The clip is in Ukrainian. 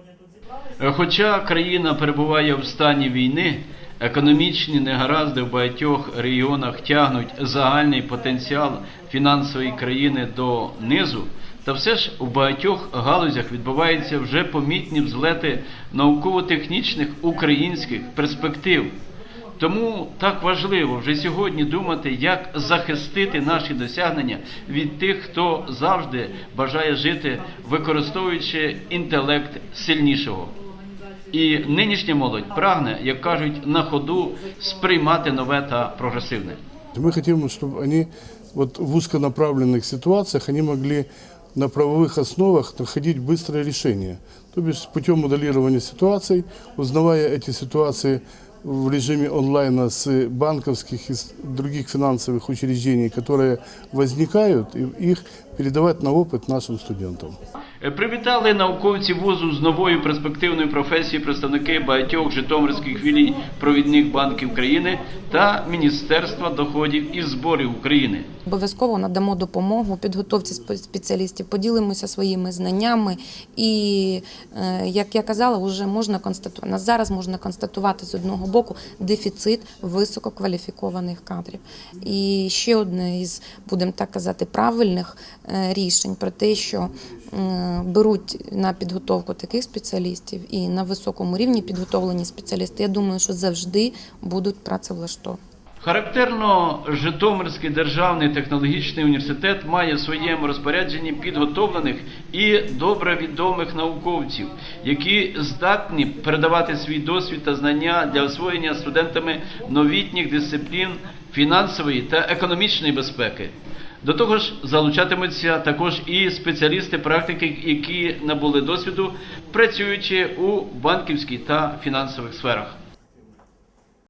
сьогодні тут зібралися. Е, Хоча країна перебуває в стані війни, економічні негаразди в багатьох регіонах тягнуть загальний потенціал фінансової країни до низу, та все ж у багатьох галузях відбуваються вже помітні взлети науково-технічних українських перспектив. Тому так важливо вже сьогодні думати, як захистити наші досягнення від тих, хто завжди бажає жити, використовуючи інтелект сильнішого. І нинішня молодь прагне, як кажуть, на ходу сприймати нове та прогресивне. Мы хотим, чтобы они вот в узконаправленных ситуациях они могли на правовых основах находить быстрое решение. То есть путем моделирования ситуаций, узнавая эти ситуации в режиме онлайна с банковских и с других финансовых учреждений, которые возникают, и их передавать на опыт нашим студентам. Е, Привітали науковці вузу з новою перспективною професією представники багатьох житомирських філій провідних банків країни та Міністерства доходів і зборів України. Обов'язково надамо допомогу підготовці спе- спеціалістів, поділимося своїми знаннями. І, е, як я казала, вже можна констатувати, зараз можна констатувати з одного боку дефіцит висококваліфікованих кадрів. І ще одне із, будемо так казати, правильних е, рішень про те, що беруть на підготовку таких спеціалістів і на високому рівні підготовлені спеціалісти. Я думаю, що завжди будуть працевлаштовані. Характерно, Житомирський державний технологічний університет має в своєму розпорядженні підготовлених і добре відомих науковців, які здатні передавати свій досвід та знання для освоєння студентами новітніх дисциплін фінансової та економічної безпеки. До того ж, залучатимуться також і спеціалісти практики, які набули досвіду, працюючи у банківській та фінансових сферах.